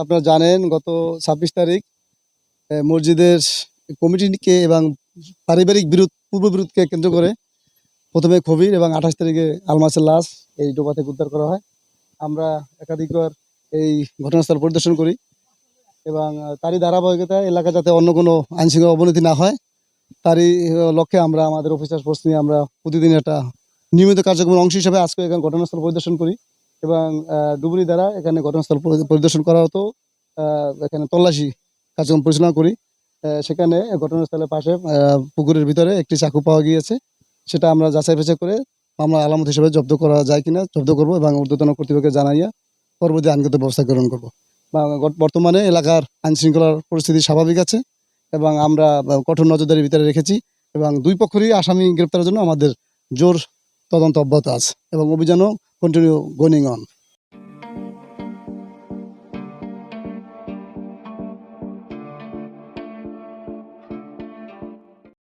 আপনারা জানেন, গত ছাব্বিশ তারিখ মসজিদের কমিটিকে এবং পারিবারিক বিরোধ, পূর্ব বিরোধকে কেন্দ্র করে প্রথমে খবির এবং আঠাশ তারিখে আলমাসের লাশ এই ডোবা থেকে উদ্ধার করা হয়। আমরা একাধিকবার এই ঘটনাস্থল পরিদর্শন করি এবং তারই ধারাবাহিকতায় এলাকা যাতে অন্য কোনো আইনশৃঙ্খলা অবনতি না হয়, তারই লক্ষ্যে আমরা আমাদের অফিসার ফোর্স নিয়ে আমরা প্রতিদিন একটা নিয়মিত কার্যক্রমের অংশ হিসেবে আজকে এখানে ঘটনাস্থল পরিদর্শন করি এবং ডুবুরি দ্বারা এখানে ঘটনাস্থল পরিদর্শন করা হতো এখানে তল্লাশি কার্যক্রম পরিচালনা করি। সেখানে ঘটনাস্থলের পাশে পুকুরের ভিতরে একটি চাকু পাওয়া গিয়েছে। সেটা আমরা যাচাই বাছাই করে আমরা আলামত হিসেবে জব্দ করা যায় কিনা জব্দ করব এবং ঊর্ধ্বতন কর্তৃপক্ষকে জানাইয়া পরবর্তী আইনগত ব্যবস্থা গ্রহণ করব। বর্তমানে এলাকার আইন শৃঙ্খলার পরিস্থিতি স্বাভাবিক আছে এবং আমরা কঠোর নজরদারির ভিতরে রেখেছি এবং দুই পক্ষেরই আসামি গ্রেপ্তারের জন্য আমাদের জোর তদন্ত অব্যাহত আছে এবং অভিযানও কন্টিনিউ গোয়িং অন